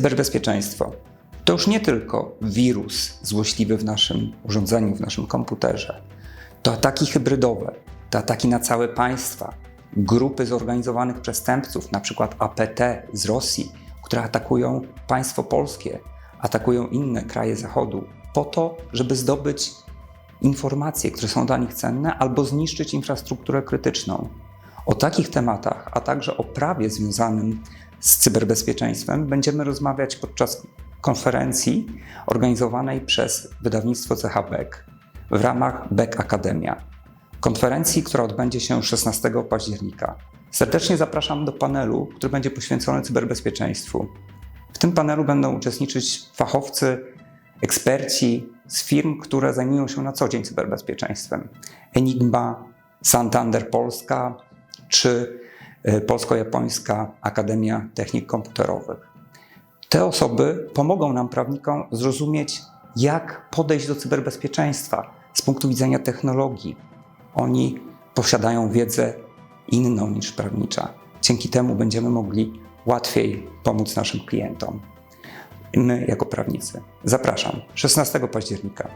Cyberbezpieczeństwo to już nie tylko wirus złośliwy w naszym urządzeniu, w naszym komputerze. To ataki hybrydowe, to ataki na całe państwa, grupy zorganizowanych przestępców, na przykład APT z Rosji, które atakują państwo polskie, atakują inne kraje Zachodu, po to, żeby zdobyć informacje, które są dla nich cenne, albo zniszczyć infrastrukturę krytyczną. O takich tematach, a także o prawie związanym z cyberbezpieczeństwem będziemy rozmawiać podczas konferencji organizowanej przez wydawnictwo CH Beck w ramach Beck Akademia. Konferencji, która odbędzie się 16 października. Serdecznie zapraszam do panelu, który będzie poświęcony cyberbezpieczeństwu. W tym panelu będą uczestniczyć fachowcy, eksperci z firm, które zajmują się na co dzień cyberbezpieczeństwem. Enigma, Santander Polska czy Polsko-Japońska Akademia Technik Komputerowych. Te osoby pomogą nam, prawnikom, zrozumieć, jak podejść do cyberbezpieczeństwa z punktu widzenia technologii. Oni posiadają wiedzę inną niż prawnicza. Dzięki temu będziemy mogli łatwiej pomóc naszym klientom. My, jako prawnicy. Zapraszam 16 października.